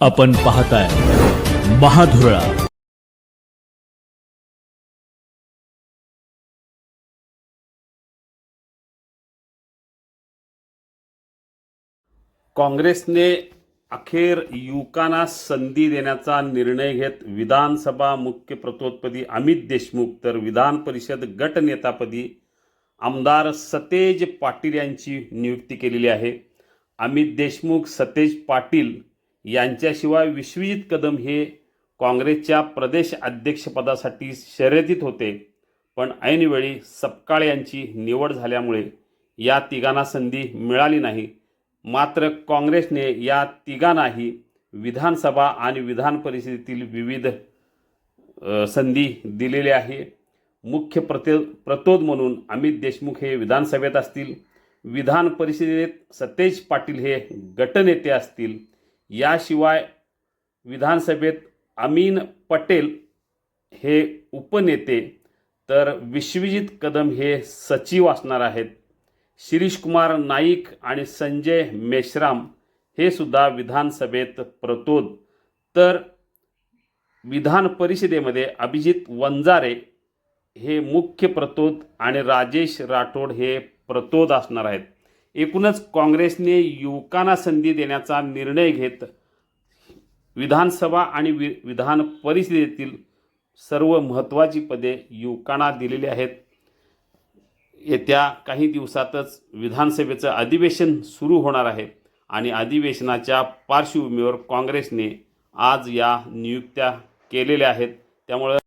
आपण पाहताय महाधुरळा. काँग्रेसने अखेर युवकांना संधी देण्याचा निर्णय घेत विधानसभा मुख्य प्रतोत्पदी अमित देशमुख तर विधान परिषद गटनेतापदी आमदार सतेज पाटील यांची नियुक्ती केलेली आहे. अमित देशमुख सतेज पाटील यांच्याशिवाय विश्वजित कदम हे काँग्रेसच्या प्रदेश अध्यक्षपदासाठी शर्यतीत होते. पण ऐनवेळी सपकाळ यांची निवड झाल्यामुळे या तिघांना संधी मिळाली नाही. मात्र काँग्रेसने या तिघांनाही विधानसभा आणि विधान परिषदेतील विविध संधी दिलेली आहे मुख्य प्रते प्रतोद म्हणून अमित देशमुख हे विधानसभेत असतील. विधान परिषदेत सतेज पाटील हे गटनेते असतील. याशिवाय विधानसभेत अमीन पटेल हे उपनेते तर विश्वजित कदम हे सचिव असणार आहेत. शिरीष कुमार नाईक आणि संजय मेश्राम हे सुद्धा विधानसभेत प्रतोद. तर विधान परिषदेमध्ये अभिजित वंजारे हे मुख्य प्रतोद आणि राजेश राठोड हे प्रतोद असणार आहेत. एकूणच काँग्रेसने युवकांना संधी देण्याचा निर्णय घेत विधानसभा आणि वि विधान परिषदेतील सर्व महत्त्वाची पदे युवकांना दिलेली आहेत. येत्या काही दिवसातच विधानसभेचं अधिवेशन सुरू होणार आहे आणि अधिवेशनाच्या पार्श्वभूमीवर काँग्रेसने आज या नियुक्त्या केलेल्या आहेत. त्यामुळं